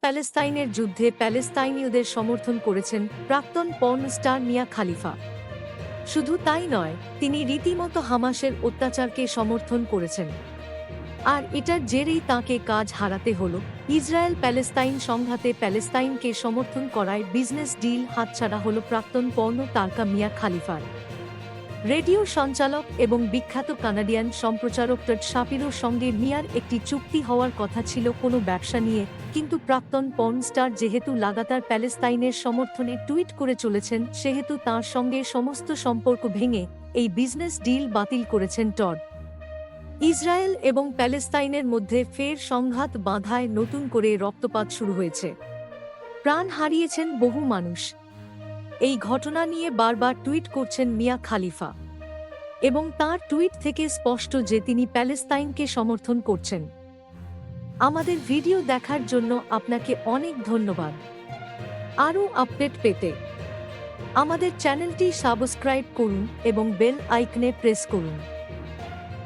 প্যালেস্তাইনের যুদ্ধে প্যালেস্তাইনীয়দের সমর্থন করেছেন প্রাক্তন পর্ন স্টার মিয়া খালিফা। শুধু তাই নয়, তিনি রীতিমতো হামাসের অত্যাচারকে সমর্থন করেছেন। আর এটার জেরেই তাকে কাজ হারাতে হল। ইসরায়েল প্যালেস্তাইন সংঘাতে প্যালেস্তাইনকে সমর্থন করায় বিজনেস ডিল হাতছাড়া হল প্রাক্তন পর্ণ তারকা মিয়া খালিফার। রেডিও সঞ্চালক এবং বিখ্যাত কানাডিয়ান সম্প্রচারক টড শাপিরোর সঙ্গে মিয়ার একটি চুক্তি হওয়ার কথা ছিল কোনো ব্যবসা নিয়ে, কিন্তু প্রাক্তন পর্ন স্টার যেহেতু লাগাতার প্যালেস্তাইনের সমর্থনে টুইট করে চলেছেন, সেহেতু তার সঙ্গে সমস্ত সম্পর্ক ভেঙে এই বিজনেস ডিল বাতিল করেছেন টড। ইসরায়েল এবং প্যালেস্তাইনের মধ্যে ফের সংঘাত বাঁধায় নতুন করে রক্তপাত শুরু হয়েছে। প্রাণ হারিয়েছেন বহু মানুষ। এই ঘটনা নিয়ে বারবার টুইট করছেন মিয়া খালিফা এবং তার টুইট থেকে স্পষ্ট যে তিনি প্যালেস্তাইনকে সমর্থন করছেন। আমাদের ভিডিও দেখার জন্য আপনাকে অনেক ধন্যবাদ। আরও আপডেট পেতে আমাদের চ্যানেলটি সাবস্ক্রাইব করুন এবং বেল আইকনে প্রেস করুন।